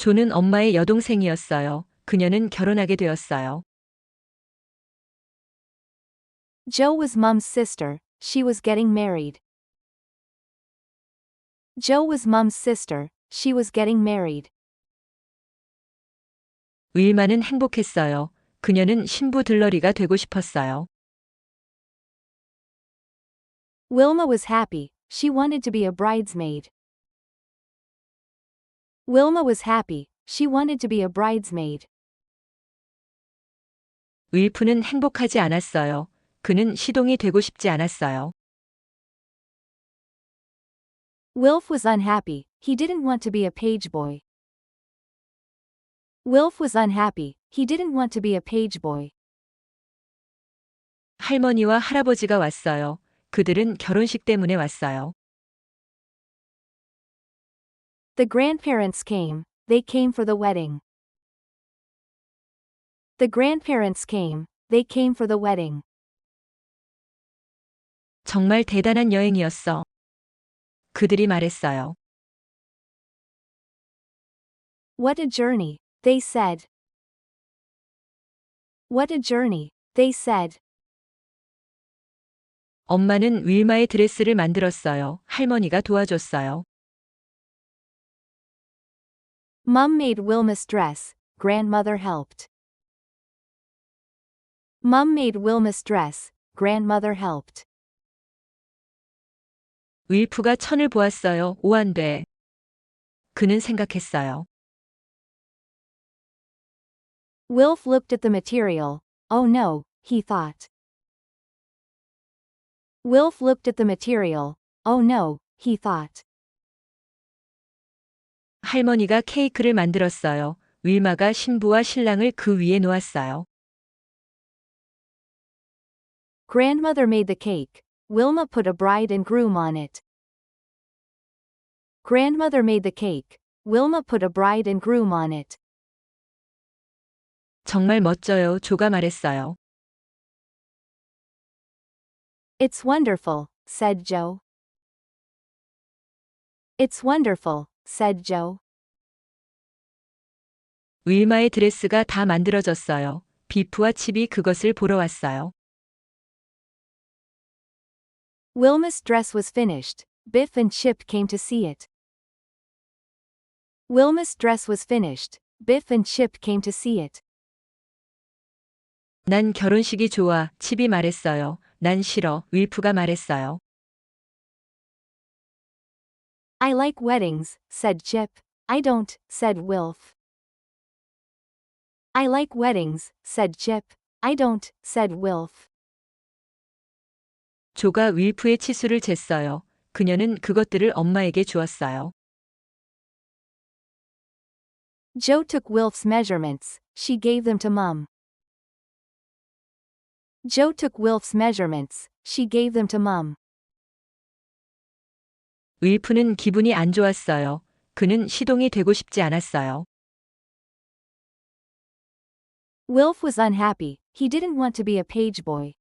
조는 엄마의 여동생이었어요. 그녀는 결혼하게 되었어요. Joe was Mum's sister, she was getting married. Joe was Mum's sister, she was getting married. 윌마는 행복했어요. 그녀는 신부 들러리가 되고 싶었어요. Wilma was happy, she wanted to be a bridesmaid. Wilma was happy, she wanted to be a bridesmaid. 윌프는 행복하지 않았어요. 그는 시동이 되고 싶지 않았어요. Wilf was unhappy, he didn't want to be a page boy. Wilf was unhappy, he didn't want to be a page boy. 할머니와 할아버지가 왔어요. 그들은 결혼식 때문에 왔어요. The grandparents came, they came for the wedding. The grandparents came, they came for the wedding. 정말 대단한 여행이었어. 그들이 말했어요. What a journey, they said. What a journey, they said. 엄마는 윌마의 드레스를 만들었어요. 할머니가 도와줬어요. Mum made Wilma's dress, grandmother helped. Mum made Wilma's dress, grandmother helped. 윌프가 천을 보았어요. 오한배. 그는 생각했어요. Wilf looked at the material. Oh no, he thought. Wilf looked at the material. Oh no, he thought. 할머니가 케이크를 만들었어요. 윌마가 신부와 신랑을 그 위에 놓았어요. Grandmother made the cake. Wilma put a bride and groom on it. Grandmother made the cake. Wilma put a bride and groom on it. 정말 멋져요. 조가 말했어요. It's wonderful, said Joe. It's wonderful, said Joe. 윌마의 드레스가 다 만들어졌어요. 비프와 칩이 그것을 보러 왔어요. Wilma's dress was finished. Biff and Chip came to see it. Wilma's dress was finished. Biff and Chip came to see it. 난 결혼식이 좋아. 칩이 말했어요. 난 싫어. 윌프가 말했어요. I like weddings, said Chip. I don't, said Wilf. I like weddings, said Chip. I don't, said Wilf. 조가 윌프의 치수를 쟀어요. 그녀는 그것들을 엄마에게 주었어요. Joe took Wilf's measurements, she gave them to Mum. Joe took Wilf's measurements, she gave them to Mum. 윌프는 기분이 안 좋았어요. 그는 시동이 되고 싶지 않았어요. Wilf was unhappy, he didn't want to be a page boy.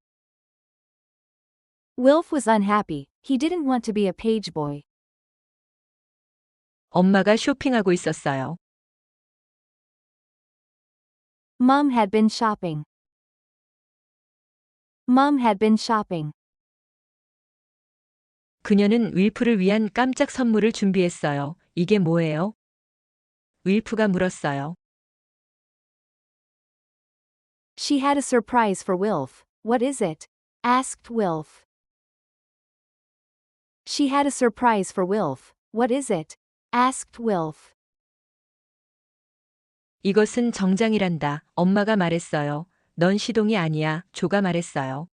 Wilf was unhappy, he didn't want to be a page boy. 엄마가 쇼핑하고 있었어요. Mum had been shopping. Mum had been shopping. 그녀는 윌프를 위한 깜짝 선물을 준비했어요. 이게 뭐예요? 윌프가 물었어요. She had a surprise for Wilf. What is it? asked Wilf. She had a surprise for Wilf. What is it? asked Wilf. 이것은 정장이란다. 엄마가 말했어요. 넌 시동이 아니야. 조가 말했어요.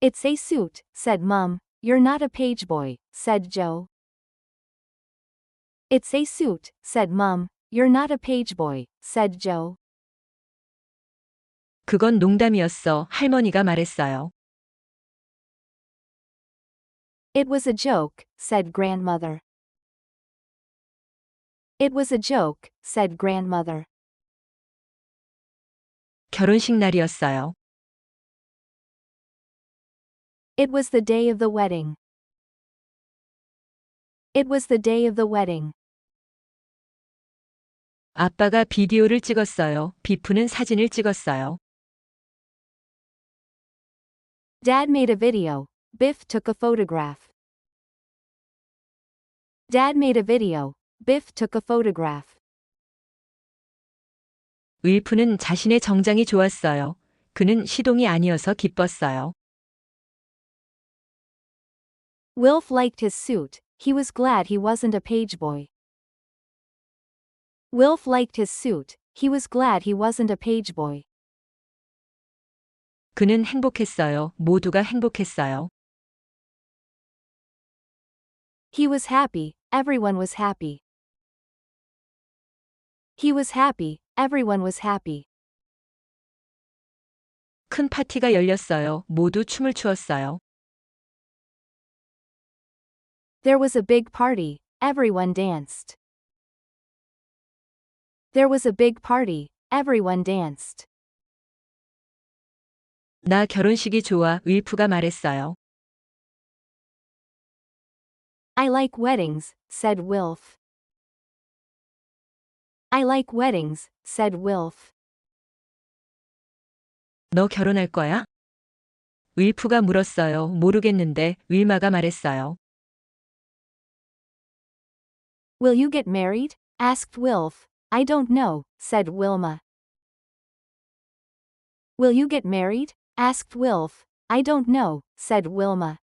It's a suit, said Mum. You're not a page boy, said Joe. It's a suit, said Mum. You're not a page boy, said Joe. 그건 농담이었어. 할머니가 말했어요. It was a joke, said grandmother. It was a joke, said grandmother. 결혼식 날이었어요. It was the day of the wedding. It was the day of the wedding. 아빠가 비디오를 찍었어요. 비프는 사진을 찍었어요. Dad made a video. Biff took a photograph. Dad made a video. Biff took a photograph. 윌프는 자신의 정장이 좋았어요. 그는 시동이 아니어서 기뻤어요. Wilf liked his suit. He was glad he wasn't a page boy. Wilf liked his suit. He was glad he wasn't a page boy. 그는 행복했어요. 모두가 행복했어요. He was happy. Everyone was happy. He was happy. Everyone was happy. 큰 파티가 열렸어요. 모두 춤을 추었어요. There was a big party. Everyone danced. There was a big party. Everyone danced. 나 결혼식이 좋아. 윌프가 말했어요. I like weddings, said Wilf. I like weddings, said Wilf. 너 결혼할 거야? 윌프가 물었어요. 모르겠는데 윌마가 말했어요. Will you get married? asked Wilf. I don't know, said Wilma. Will you get married? asked Wilf. I don't know, said Wilma.